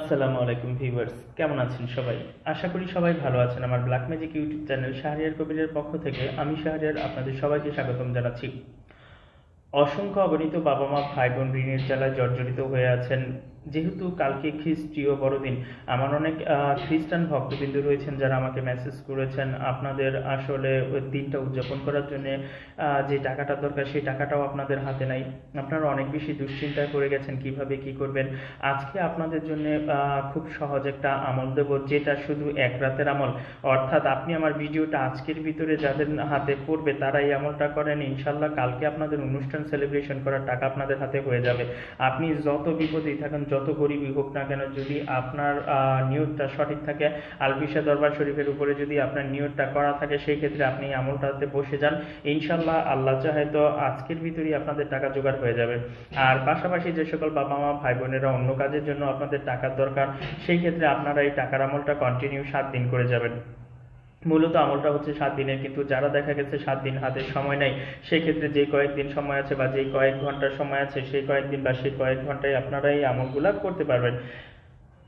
আসসালামু আলাইকুম ভিউয়ার্স, কেমন আছেন সবাই? আশা করি সবাই ভালো আছেন। আমার black magic YouTube channel Shahriar কবিরের পক্ষ থেকে আমি শাহরিয়ার আপনাদের সবাইকে স্বাগতম জানাচ্ছি। অসংখ্য অগণিত বাবা মা ভাই বোন ঋণের জ্বালায় জর্জরিত হয়ে আছেন যেহেতু কালকে খ্রিস্টীয় বড়দিন, আমার অনেক খ্রিস্টান ভক্তবৃন্দ রয়েছেন যারা আমাকে মেসেজ করেছেন আপনাদের আসলে ওই দিনটা উদযাপন করার জন্য যে টাকাটা দরকার সেই টাকাটাও আপনাদের হাতে নাই। আপনারা অনেক বেশি দুশ্চিন্তায় পড়ে গেছেন, কীভাবে কি করবেন? আজকে আপনাদের জন্য খুব সহজ একটা আমল দেব, যেটা শুধু এক রাতের আমল। অর্থাৎ আপনি আমার ভিডিওটা আজকের ভিতরে যাদের হাতে পড়বে, তারা এই আমলটা করেন, ইনশাল্লাহ কালকে আপনাদের অনুষ্ঠান সেলিব্রেশন করার টাকা আপনাদের হাতে হয়ে যাবে। আপনি যত বিপদেই থাকেন যত গরিবই হোক না কেন, যদি আপনার নিয়তটা সঠিক থাকে, আলফিসা দরবার শরীফের উপরে যদি আপনার নিয়তটা করা থাকে, সেই ক্ষেত্রে আপনি আমলটাতে বসে যান। ইনশাল্লাহ আল্লাহ চাহে তো আজকের ভিতরেই আপনাদের টাকা জোগাড় হয়ে যাবে। আর পাশাপাশি যে সকল বাবা মা ভাই বোনেরা অন্য কাজের জন্য আপনাদের টাকার দরকার, সেই ক্ষেত্রে আপনারা এই টাকার আমলটা কন্টিনিউ সাত দিন করে যাবেন। মূলত আমলটা হচ্ছে সাত দিনের, কিন্তু যারা দেখা গেছে সাত দিন হাতে সময় নাই, সেক্ষেত্রে যে কয়েকদিন সময় আছে বা যে কয়েক ঘণ্টার সময় আছে, সেই কয়েকদিন বা সেই কয়েক ঘন্টায় আপনারা এই আমলগুলা করতে পারবেন।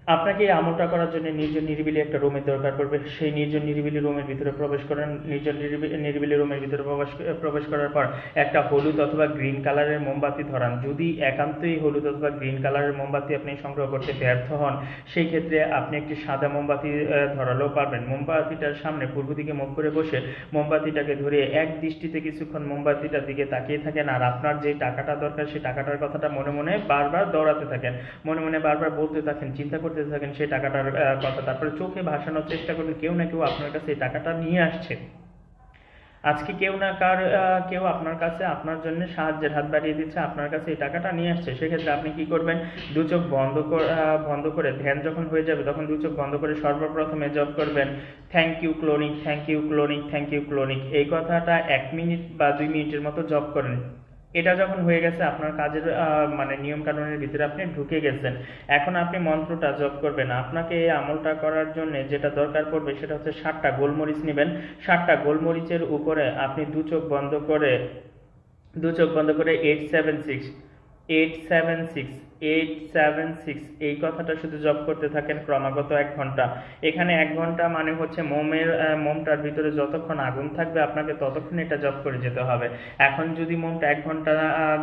আপনাকে আমলটা করার জন্য নির্জন নিরিবিলি একটা রুমের দরকার পড়বে। সেই নির্জন নিরিবিলি রুমের ভিতরে প্রবেশ করেন নির্জন নিরিবি- নিরিবিলি রুমের ভিতরে প্রবেশ প্রবেশ করার পর একটা হলুদ অথবা গ্রিন কালারের মোমবাতি ধরান। যদি একান্তই হলুদ অথবা গ্রিন কালারের মোমবাতি আপনি সংগ্রহ করতে ব্যর্থ হন, সেই ক্ষেত্রে আপনি একটি সাদা মোমবাতি ধরালেও পারবেন। মোমবাতিটার সামনে পূর্ব দিকে মুখ করে বসে মোমবাতিটাকে ধরে এক দৃষ্টিতে কিছুক্ষণ মোমবাতিটার দিকে তাকিয়ে থাকেন আর আপনার যে টাকাটা দরকার, সেই টাকাটার কথাটা মনে মনে বারবার দৌড়াতে থাকেন। মনে মনে বারবার বলতে থাকেন, চিন্তা করতে থাকেন সেই টাকাটার কথা। তারপরে চোখে ভাসানোর চেষ্টা করবেন, কেউ না কেউ আপনার কাছে এই টাকাটা নিয়ে আসছে। আজকে কেউ না কার কেউ আপনার কাছে আপনার জন্য সাহায্যের হাত বাড়িয়ে দিচ্ছে, আপনার কাছে এই টাকাটা নিয়ে আসছে। সেক্ষেত্রে আপনি কি করবেন? দু চোখ বন্ধ বন্ধ করে, ধ্যান যখন হয়ে যাবে, তখন দু চোখ বন্ধ করে সর্বপ্রথমে জব করবেন থ্যাংক ইউ ক্লোনিক থ্যাংক ইউ ক্লোনিক থ্যাংক ইউ ক্লোনিক এই কথাটা এক মিনিট বা দুই মিনিটের মতো জব করেন। এটা যখন হয়ে গেছে, আপনার কাজের মানে নিয়ম কানুনের ভিতরে আপনি ঢুকে গেছেন। এখন আপনি মন্ত্রটা জপ করবেন। আপনাকে এই আমলটা করার জন্য যেটা দরকার পড়বে সেটা হচ্ছে ষাটটা গোলমরিচ নেবেন। ষাটটা গোলমরিচের উপরে আপনি দু চোখ বন্ধ করে, দু চোখ বন্ধ করে eight seven six eight seven six eight seven six এই কথাটা শুধু জপ করতে থাকেন ক্রমাগত এক ঘণ্টা। এখানে এক ঘণ্টা মানে হচ্ছে মোমের মোমটার ভিতরে যতক্ষণ আগুন থাকবে, আপনাকে ততক্ষণ এটা জপ করে যেতে হবে। এখন যদি মোমটা এক ঘণ্টা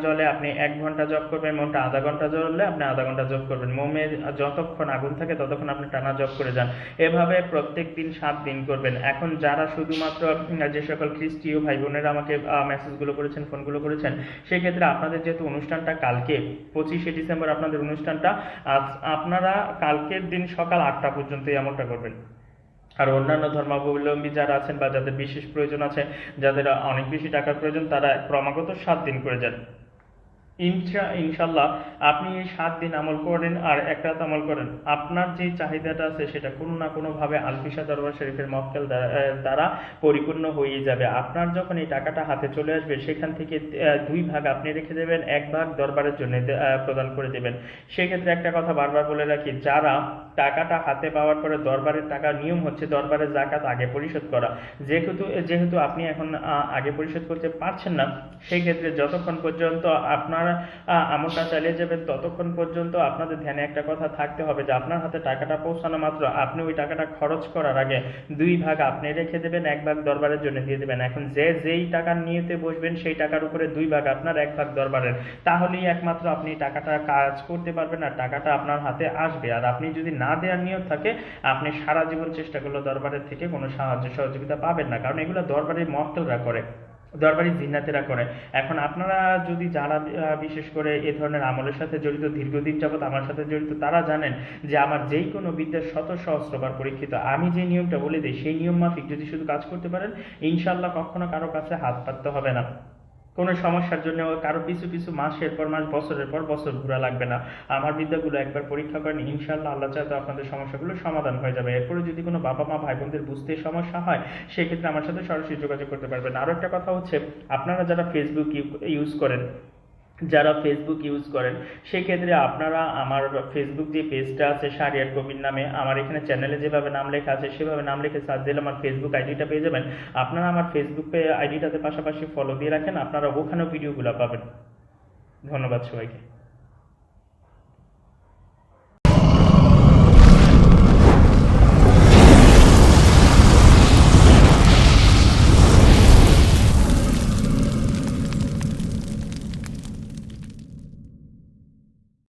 জ্বলে, আপনি এক ঘণ্টা জপ করবেন, মোমটা আধা ঘণ্টা জ্বললে আপনি আধা ঘণ্টা জপ করবেন। মোমের যতক্ষণ আগুন থাকে, ততক্ষণ আপনি টানা জপ করে যান। এভাবে প্রত্যেক দিন সাত দিন করবেন। এখন যারা শুধুমাত্র যে সকল খ্রিস্টীয় ভাই বোনেরা আমাকে মেসেজগুলো করেছেন ফোনগুলো করেছেন, সেক্ষেত্রে আপনাদের যেহেতু অনুষ্ঠানটা কালকে, পঁচিশে ডিসেম্বর আপনাদের অনুষ্ঠানটা। আপনারা কালকের দিন সকাল আটটা পর্যন্ত এমনটা করবেন। আর অন্যান্য ধর্মাবলম্বী যারা আছেন বা যাদের বিশেষ প্রয়োজন আছে, যাদের অনেক বেশি টাকার প্রয়োজন, তারা ক্রমাগত সাত দিন করে যান। ইনশা, ইনশাল্লাহ আপনি এই সাত দিন আমল করেন আর এক রাত আমল করেন। আপনার যে চাহিদাটা আছে সেটা কোনো না কোনোভাবে আলফিসা দরবার শরীফের মক্কেল দ্বারা পরিপূর্ণ হয়ে যাবে। আপনার যখন এই টাকাটা হাতে চলে আসবে, সেখান থেকে দুই ভাগ আপনি রেখে দেবেন, এক ভাগ দরবারের জন্য প্রদান করে দেবেন। সেক্ষেত্রে একটা কথা বারবার বলে রাখি, যারা টাকাটা হাতে পাওয়ার পরে দরবারের টাকা নিয়ম হচ্ছে দরবারের জাকাত আগে পরিশোধ করা। যেহেতু যেহেতু আপনি এখন আগে পরিশোধ করতে পারছেন না সেই ক্ষেত্রে যতক্ষণ পর্যন্ত আপনারা আহ, আমলটা চালিয়ে যাবেন। ততক্ষণ পর্যন্ত আপনাদের ধ্যানে একটা কথা থাকতে হবে যে আপনার হাতে টাকাটা পৌঁছানো মাত্র আপনি ওই টাকাটা খরচ করার আগে দুই ভাগ আপনি রেখে দেবেন এক ভাগ দরবারের জন্য দিয়ে দেবেন। এখন যে যেই টাকা নিয়েতে বসবেন সেই টাকার উপরে দুই ভাগ আপনার এক ভাগ দরবারের। তাহলেই একমাত্র আপনি টাকাটা কাজ করতে পারবেন আর টাকাটা আপনার হাতে আসবে। আর আপনি যদি না দেওয়ার নিয়ত থাকে আপনি সারা জীবন চেষ্টা করলে দরবারের থেকে কোনো সাহায্য সহযোগিতা পাবেন না। কারণ এগুলো দরবারের মক্কেলরা করে। দরবারি জিন্নাতেরা করে। এখন আপনারা যদি যারা বিশেষ করে এ ধরনের আমলের সাথে জড়িত, দীর্ঘদিন যাবৎ আমার সাথে জড়িত, তারা জানেন যে আমার যেই কোনো বিদ্যার শত সহস্রবার পরীক্ষিত। আমি যে নিয়মটা বলে দিই, সেই নিয়ম মাফিক যদি শুধু কাজ করতে পারেন ইনশাল্লাহ কখনো কারও কাছে হাত পাততে হবে না। কোনো সমস্যার জন্য কারও পিছু পিছু মাসের পর মাস, বছরের পর বছর ঘুরা লাগবে না। আমার বিদ্যাগুলো একবার পরীক্ষা করেন ইনশাল্লাহ আল্লাহ চাইতে আপনাদের সমস্যাগুলো সমাধান হয়ে যাবে। এরপরে যদি কোনো বাবা মা ভাই বোনদের বুঝতে সমস্যা হয়, সেক্ষেত্রে আমার সাথে সরাসরি যোগাযোগ করতে পারবেন। আরও একটা কথা হচ্ছে, আপনারা যারা ফেসবুক ইউজ করেন যারা ফেসবুক ইউজ করেন, সেক্ষেত্রে আপনারা আমার ফেসবুক যে পেজটা আছে, সারিয়ার কবির নামে, আমার এখানে চ্যানেলে যেভাবে নাম লেখা আছে, সেভাবে নাম লিখে সার্চ দিলে আমার ফেসবুক আইডিটা পেয়ে যাবেন। আপনারা আমার ফেসবুক আইডিটাতে পাশাপাশি ফলো দিয়ে রাখেন, আপনারা ওখানেও ভিডিওগুলো পাবেন। ধন্যবাদ সবাইকে।